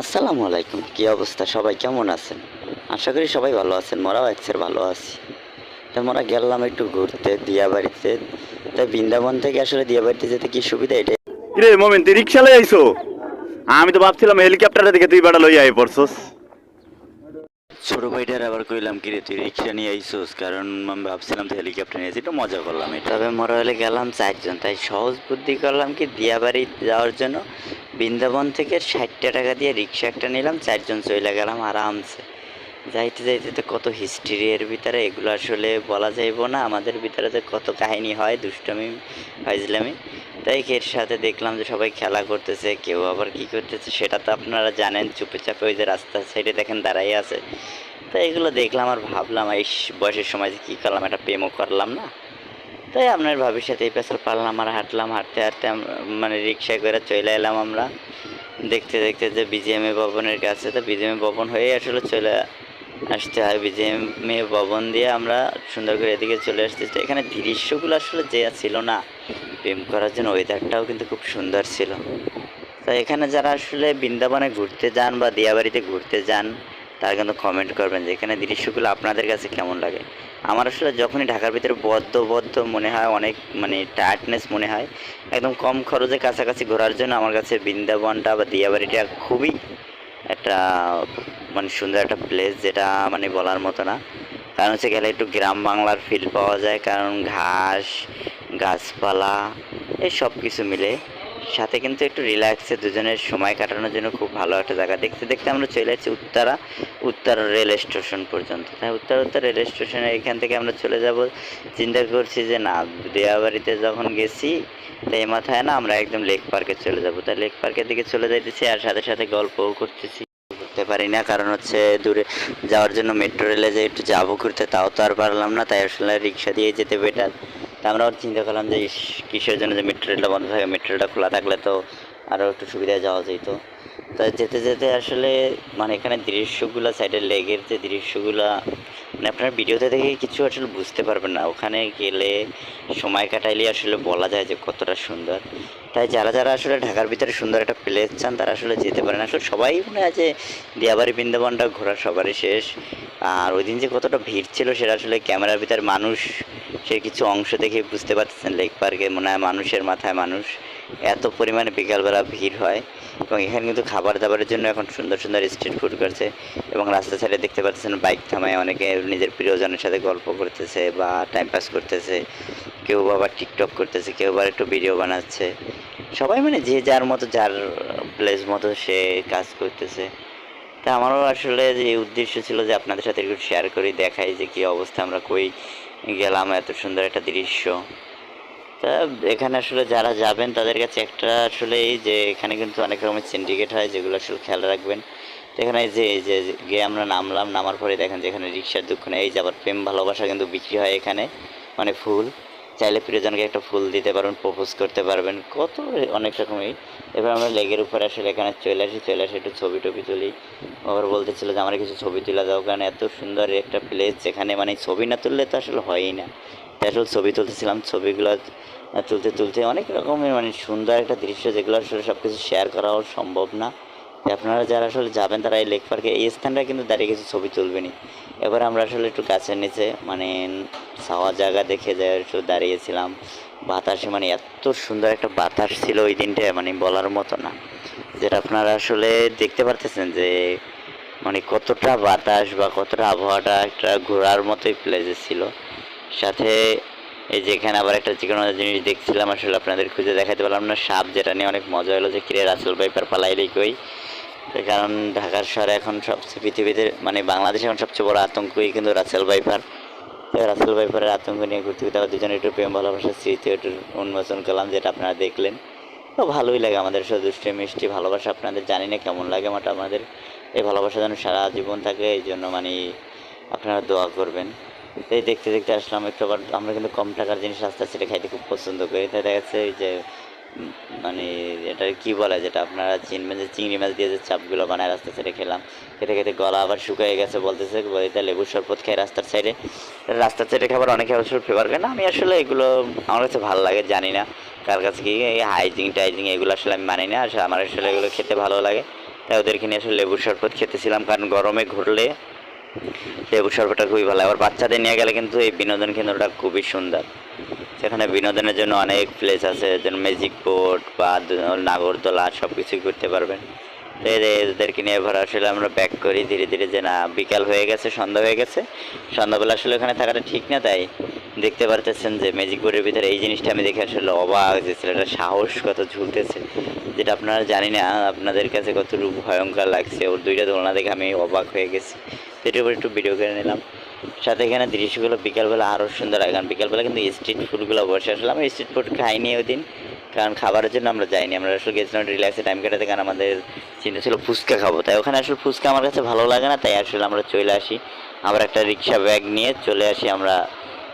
আসসালামু আলাইকুম। কি অবস্থা? সবাই কেমন আছেন? আশা করি সবাই ভালো আছেন। মোরাও একসের ভালো আছি। তো মোরা গেলাম একটু ঘুরতে দিয়াবাড়িতে। তাই বৃন্দাবন থেকে আসলে দিয়াবাড়িতে যেতে কি সুবিধা এটাই? কিরে মোমেন তুই রিক্সা লই আইছো? আমি তো ভাবছিলাম হেলিকপ্টারে দেখে তুই বেড়া লই আই পড়ছস। ছোট ভাইটার আবার কইলাম কি রে তুই রিক্সা নিয়ে আইসোস কারণ আমি ভাবছিলাম তো হেলিকপ্টার নিয়েছি একটু মজা করলাম এটা। তবে মোরা হলে গেলাম চারজন তাই সহজ বুদ্ধি করলাম কি দিয়াবাড়ি যাওয়ার জন্য বৃন্দাবন থেকে ষাটটা টাকা দিয়ে রিক্সা একটা নিলাম, চারজন চলে গেলাম আরামসে। যাইতে যাইতে তো কত হিস্ট্রি এর ভিতরে, এগুলো আসলে বলা যাইব না। আমাদের ভিতরে তো কত কাহিনী হয়, দুষ্টমি, ফাইজলামি। তাই এর সাথে দেখলাম যে সবাই খেলা করতেছে, কেউ আবার কি করতেছে, সেটা তো আপনারা জানেন চুপে চাপে ওই যে রাস্তার সাইডে দেখেন দাঁড়াই আছে। তো এগুলো দেখলাম আর ভাবলাম এই বয়সের সময় যে কী করলাম, একটা প্রেমও করলাম না। তাই আপনার ভাবির সাথে এই পেছাল পারলাম আর হাঁটলাম, হাঁটতে হাঁটতে মানে রিক্সায় করে চলে এলাম আমরা। দেখতে দেখতে যে বিজিএমএ ভবনের কাছে, তো বিজিএমএ ভবন হয়ে আসলে চলে আসতে হয়। বিজিএমএ ভবন দিয়ে আমরা সুন্দর করে এদিকে চলে আসতেছি এখানে দৃশ্যগুলো আসলে যে ছিল না, প্রেম করার জন্য ওয়েদারটাও কিন্তু খুব সুন্দর ছিল। তো এখানে যারা আসলে বৃন্দাবনে ঘুরতে যান বা দিয়াবাড়িতে ঘুরতে যান তারা কিন্তু কমেন্ট করবেন যে, এখানে দৃশ্যগুলো আপনাদের কাছে কেমন লাগে? আমার আসলে যখনই ঢাকার ভিতরে বদ্ধ বদ্ধ মনে হয়, অনেক মানে টায়ার্ডনেস মনে হয়, একদম কম খরচে কাছাকাছি ঘোরার জন্য আমার কাছে বৃন্দাবনটা বা দিয়াবাড়িটা খুবই একটা মানে সুন্দর একটা প্লেস যেটা মানে বলার মতো না। কারণ হচ্ছে গেলে একটু গ্রাম বাংলার ফিল পাওয়া যায়, কারণ ঘাস, গাছপালা, এই সব কিছু মিলে সাথে কিন্তু একটু রিল্যাক্সে দুজনের সময় কাটানোর জন্য খুব ভালো একটা জায়গা। দেখতে দেখতে আমরা চলে যাচ্ছি উত্তরা, উত্তর রেল স্টেশন পর্যন্ত। তাই উত্তর উত্তর রেল স্টেশনে এখান থেকে আমরা চলে যাব। চিন্তা করছি যে না দেয়াবাড়িতে যখন গেছি, তাই মাথায় না আমরা একদম লেক পার্কে চলে যাব। তাই লেক পার্কের দিকে চলে যাইতেছি আর সাথে সাথে গল্পও করতেছি। করতে পারি না, কারণ হচ্ছে দূরে যাওয়ার জন্য মেট্রো রেলে যে একটু যাব ঘুরতে, তাও তো আর পারলাম না। তাই আসলে রিক্সা দিয়ে যেতে বেটার তা আমরা চিন্তা করলাম যে কিসের জন্য যে মেট্রো রেলটা বন্ধ থাকে? মেট্রো রেলটা খোলা থাকলে তো আরও একটু সুবিধায় যাওয়া যেত। তাই যেতে যেতে আসলে মানে এখানে দৃশ্যগুলো সাইডের লেগের যে দৃশ্যগুলো মানে আপনার ভিডিওতে দেখে কিছু আসলে বুঝতে পারবেন না। ওখানে গেলে সময় কাটাইলে আসলে বলা যায় যে কতটা সুন্দর। তাই যারা যারা আসলে ঢাকার ভিতরে সুন্দর একটা প্লেস চান, তারা আসলে যেতে পারেন। আসলে সবাই মনে হয় যে দিয়াবাড়ি, বৃন্দাবনটা ঘোরা সবারই শেষ। আর ওই দিন যে কতটা ভিড় ছিল, সেটা আসলে ক্যামেরার ভিতরে মানুষ সে কিছু অংশ দেখে বুঝতে পারতেছেন। লেক পার্কে মনে হয় মানুষের মাথায় মানুষ। এত পরিমাণে বিকালবেলা ভিড় হয় এবং এখানে কিন্তু খাবার দাবারের জন্য এখন সুন্দর সুন্দর স্ট্রিট ফুড করছে এবং রাস্তা সাইডে দেখতে পাচ্ছেন বাইক থামায় অনেকে নিজের প্রিয়জনের সাথে গল্প করতেছে বা টাইম পাস করতেছে। কেউ আবার টিকটক করতেছে, কেউ আবার একটু ভিডিও বানাচ্ছে। সবাই মানে যে যার মতো, যার প্লেস মতো সে কাজ করতেছে। তা আমারও আসলে যে উদ্দেশ্য ছিল যে আপনাদের সাথে একটু শেয়ার করি, দেখাই যে কী অবস্থা, আমরা কই গেলাম, এত সুন্দর একটা দৃশ্য। তা এখানে আসলে যারা যাবেন, তাদের কাছে একটা আসলে এই যে এখানে কিন্তু অনেক রকমের সিন্ডিকেট হয়, যেগুলো আসলে খেয়াল রাখবেন। তো এখানে যে, এই যে গিয়ে আমরা নামলাম, নামার পরে দেখেন যে এখানে রিক্সার দোকানে এই যে আবার প্রেম ভালোবাসা কিন্তু বিক্রি হয় এখানে মানে ফুল। চাইলে প্রিয়জনকে একটা ফুল দিতে পারবেন প্রপোজ করতে পারবেন, কত অনেক রকমই। এবার আমরা লেগের উপরে আসলে এখানে চলে আসি চলে আসি একটু ছবি টবি তুলি। আবার বলতেছিল যে, আমার কিছু ছবি তুলে দাও, কারণ এত সুন্দর একটা প্লেস যেখানে মানে ছবি না তুললে তো আসলে হয়ই না। আসলে ছবি তুলতেছিলাম, ছবিগুলো তুলতে তুলতে অনেক রকমের মানে সুন্দর একটা দৃশ্য যেগুলো আসলে সব কিছু শেয়ার করাও সম্ভব না। আপনারা যারা আসলে যাবেন তারা এই লেক পার্কে এই স্থানটা কিন্তু দাঁড়িয়ে কিছু ছবি তুলবেনি এবার আমরা আসলে একটু গাছের নিচে মানে ছাওয়া জায়গা দেখে যায় একটু দাঁড়িয়েছিলাম। বাতাসে মানে এত সুন্দর একটা বাতাস ছিল ওই দিনটা মানে বলার মতো না। যেটা আপনারা আসলে দেখতে পারতেছেন যে মানে কতটা বাতাস বা কতটা আবহাওয়াটা একটা ঘোরার মতোই প্লেসে ছিল। সাথে এই যেখানে আবার একটা যে কোনো জিনিস দেখছিলাম, আসলে আপনাদের খুঁজে দেখাতে পারলাম না। সাপ যেটা নিয়ে অনেক মজা হলো যে, কিরে রাসেল বাইপার পালাইলেই কই? কারণ ঢাকার শহরে এখন সবচেয়ে পৃথিবীতে মানে বাংলাদেশে এখন সবচেয়ে বড় আতঙ্কই কিন্তু রাসেল বাইপার তো রাসেল বাইপারের আতঙ্ক নিয়ে ঘুরতে ঘুরতে আবার দুজনে একটু প্রেম ভালোবাসার স্মৃতি, একটু উন্মোচন করলাম, যেটা আপনারা দেখলেন। তো ভালোই লাগে আমাদের সাথে, দুষ্টি, মিষ্টি, ভালোবাসা আপনাদের, জানি না কেমন লাগে মোটা আমাদের এই ভালোবাসা যেন সারা জীবন থাকে, এই জন্য মানে আপনারা দোয়া করবেন। এই দেখতে দেখতে আসলাম একটু আবার, আমরা কিন্তু কম টাকার জিনিস রাস্তা ছেড়ে খাইতে খুব পছন্দ করি। তাই দেখা যাচ্ছে যে মানে এটা কি বলে যেটা আপনারা চিনবেন যে চিংড়ি মাছ দিয়ে যে চাপগুলো বানায় রাস্তা ছেড়ে খেলাম। খেতে খেতে গলা আবার শুকিয়ে গেছে বলতেছে বলিতে লেবুর শরবত খাই রাস্তার সাইডে রাস্তার সাইডে খাবার অনেকে অবশ্য ফেভার করে না। আমি আসলে এগুলো আমার কাছে ভালো লাগে, জানি না কার কাছে কি। এই হাইজিং টাইজিং এগুলো আসলে আমি মানি না। আসলে আমার আসলে এগুলো খেতে ভালো লাগে। তাই ওদেরকে নিয়ে আসলে লেবুর শরবত খেতেছিলাম, কারণ গরমে ঘুরলে লেবুর শরবতটা খুবই ভালো আবার বাচ্চাদের নিয়ে গেলে কিন্তু এই বিনোদন কেন্দ্রটা খুবই সুন্দর। সেখানে বিনোদনের জন্য অনেক প্লেস আছে, যেমন ম্যাজিক বোট বা নাগরদোলা সব কিছুই করতে পারবেন এদেরকে নিয়ে এবার আসলে আমরা ব্যাক করি ধীরে ধীরে যে না, বিকাল হয়ে গেছে, সন্ধ্যা হয়ে গেছে। সন্ধ্যাবেলা আসলে ওখানে থাকাটা ঠিক না, তাই দেখতে পারতেছেন যে ম্যাজিক বোর্ডের ভিতরে এই জিনিসটা আমি দেখে আসলে অবাক যে ছেলেটা সাহস কত ঝুলতেছে। যেটা আপনারা জানি না, আপনাদের কাছে কতটুকু ভয়ঙ্কর লাগছে। ওর দুইটা দোলনা দেখে আমি অবাক হয়ে গেছি। এটার উপর একটু ভিডিও করে নিলাম। সাথে এখানে দৃশ্যগুলো বিকালবেলা আরও সুন্দর লাগে কারণ বিকালবেলা কিন্তু স্ট্রিট ফুডগুলো বসে আসলে স্ট্রিট ফুড খাইনি ওই দিন কারণ খাবারের জন্য আমরা যাইনি। আমরা আসলে গেছিলাম রিল্যাক্সে টাইম কাটাতে, কারণ আমাদের চিন্তা ছিল ফুচকা খাব। তাই ওখানে আসলে ফুচকা আমার কাছে ভালো লাগে না, তাই আসলে আমরা চলে আসি। আবার একটা রিক্সা ব্যাগ নিয়ে চলে আসি, আমরা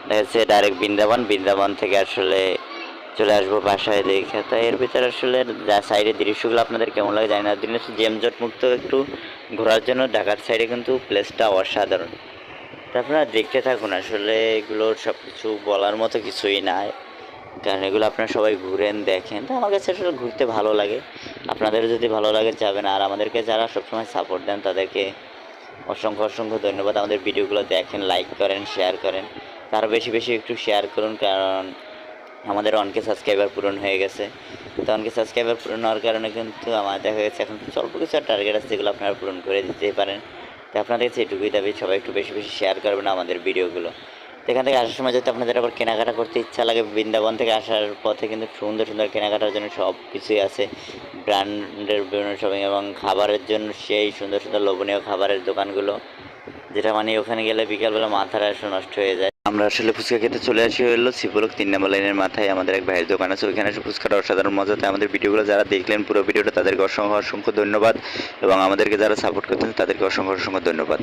দেখা যাচ্ছে ডাইরেক্ট বৃন্দাবন। বৃন্দাবন থেকে আসলে চলে আসব বাসায় দেখে। তাই এর ভিতরে আসলে যা সাইডের দৃশ্যগুলো আপনাদের কেমন লাগে জানি না। দিন হচ্ছে জেমজট মুক্ত একটু ঘোরার জন্য। ঢাকার সাইডে কিন্তু প্লেসটা অসাধারণ। তা আপনারা দেখতে থাকুন, আসলে এগুলোর সব কিছু বলার মতো কিছুই নাই। কারণ এগুলো আপনারা সবাই ঘুরেন, দেখেন। তো আমার কাছে আসলে ঘুরতে ভালো লাগে। আপনাদের যদি ভালো লাগে যাবেন। আর আমাদেরকে যারা সবসময় সাপোর্ট দেন, তাদেরকে অসংখ্য অসংখ্য ধন্যবাদ। আমাদের ভিডিওগুলো দেখেন লাইক করেন শেয়ার করেন। তার বেশি বেশি একটু শেয়ার করুন। কারণ আমাদের অনকে সাবস্ক্রাইবার পূরণ হয়ে গেছে। তো অনকে সাবস্ক্রাইবার পূরণ হওয়ার কারণে কিন্তু আমার দেখা গেছে এখন অল্প কিছু টার্গেট আছে যেগুলো আপনারা পূরণ করে দিতে পারেন। তো আপনাদের কাছে এটুকুই দাবি, সবাই একটু বেশি বেশি শেয়ার করবেন আমাদের ভিডিওগুলো। তো এখান থেকে আসার সময় যদি আপনাদের আবার কেনাকাটা করতে ইচ্ছা লাগে, বৃন্দাবন থেকে আসার পথে কিন্তু সুন্দর সুন্দর কেনাকাটার জন্য সব কিছুই আছে। ব্র্যান্ডের বিভিন্ন শপিং এবং খাবারের জন্য সেই সুন্দর সুন্দর লোভনীয় খাবারের দোকানগুলো, যেটা মানে ওখানে গেলে বিকালবেলা মাথাটা নষ্ট হয়ে যায়। আমরা আসলে ফুচকা খেতে চলে আসি হলো সিপলক তিন নম্বর লাইনের মাথায়। আমাদের এক ভাইয়ের দোকান আছে, ওইখানে ফুচকাটা অসাধারণ মজা। তাই আমাদের ভিডিওগুলো যারা দেখলেন পুরো ভিডিওটা তাদেরকে অসংখ্য অসংখ্য ধন্যবাদ এবং আমাদেরকে যারা সাপোর্ট করতেন তাদেরকে অসংখ্য অসংখ্য ধন্যবাদ।